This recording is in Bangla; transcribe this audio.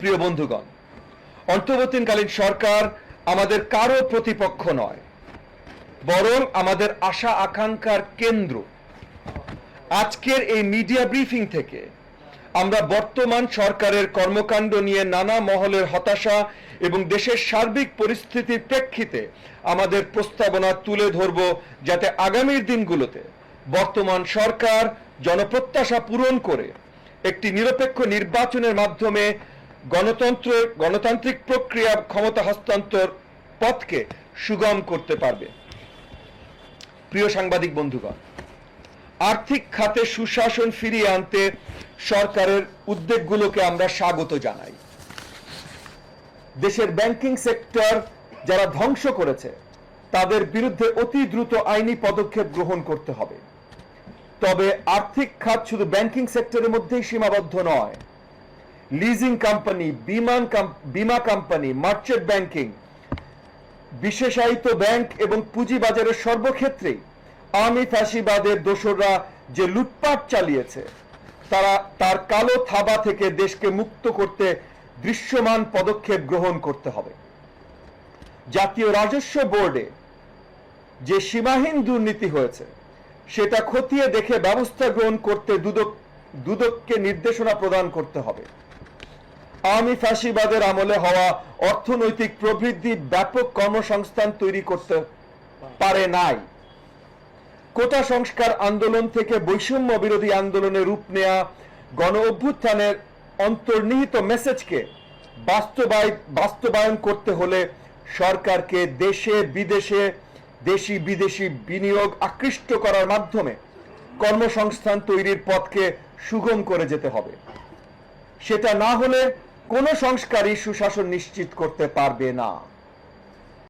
প্রিয় বন্ধুগণ অন্তর্বর্তীকালীন সরকার আমাদের কারও প্রতিপক্ষ নয়, বরং আমাদের আশা আকাঙ্ক্ষার কেন্দ্র। আজকের এই মিডিয়া ব্রিফিং থেকে আমরা বর্তমান সরকারের কর্মকাণ্ড নিয়ে নানা মহলের হতাশা এবং দেশের সার্বিক পরিস্থিতির প্রেক্ষিতে আমাদের প্রস্তাবনা তুলে ধরব যাতে আগামীর দিনগুলোতে বর্তমান সরকার জনপ্রত্যাশা পূরণ করে একটি নিরপেক্ষ নির্বাচনের মাধ্যমে গণতন্ত্র, গণতান্ত্রিক প্রক্রিয়া ক্ষমতা হস্তান্তর পথকে সুগম করতে পারবে। প্রিয় সাংবাদিক বন্ধুগণ, আর্থিক খাতে সুশাসন ফিরিয়ে আনতে সরকারের উদ্যোগগুলোকে আমরা স্বাগত জানাই। দেশের ব্যাংকিং সেক্টর যারা ধ্বংস করেছে, তাদের বিরুদ্ধে অতি দ্রুত আইনি পদক্ষেপ গ্রহণ করতে হবে। তবে আর্থিক খাত শুধু ব্যাংকিং সেক্টরের মধ্যেই সীমাবদ্ধ নয় লিজিং কোম্পানি বিমান বিমা কোম্পানি মার্চেন্ট ব্যাংকিং বিশেষায়িত ব্যাংক এবং পুঁজিবাজারের সর্বক্ষেত্রেই আওয়ামী ফ্যাসিবাদের দোসররা যে লুটপাট চালিয়েছে, তারা তার কালো থাবা থেকে দেশকে মুক্ত করতে দৃশ্যমান পদক্ষেপ গ্রহণ করতে হবে। জাতীয় রাজস্ব বোর্ডে যে সীমাহীন দুর্নীতি হয়েছে, সেটা খতিয়ে দেখে ব্যবস্থা গ্রহণ করতে দুদক, দুদককে নির্দেশনা প্রদান করতে হবে। আওয়ামী ফ্যাসিবাদের আমলে হওয়া অর্থনৈতিক প্রবৃদ্ধি ব্যাপক কর্মসংস্থান তৈরি করতে পারে নাই। কোটা সংস্কার আন্দোলন থেকে বৈষম্য বিরোধী আন্দোলনে রূপ নেয়া গণ অভ্যুত্থানের অন্তর্নিহিত মেসেজকে বাস্তবায় বাস্তবায়ন করতে হলে সরকারকে দেশে বিদেশে দেশি বিদেশি বিনিয়োগ আকৃষ্ট করার মাধ্যমে কর্মসংস্থান তৈরির পথকে সুগম করে যেতে হবে। সেটা না হলে কোনো সংস্কারই সুশাসন নিশ্চিত করতে পারবে না।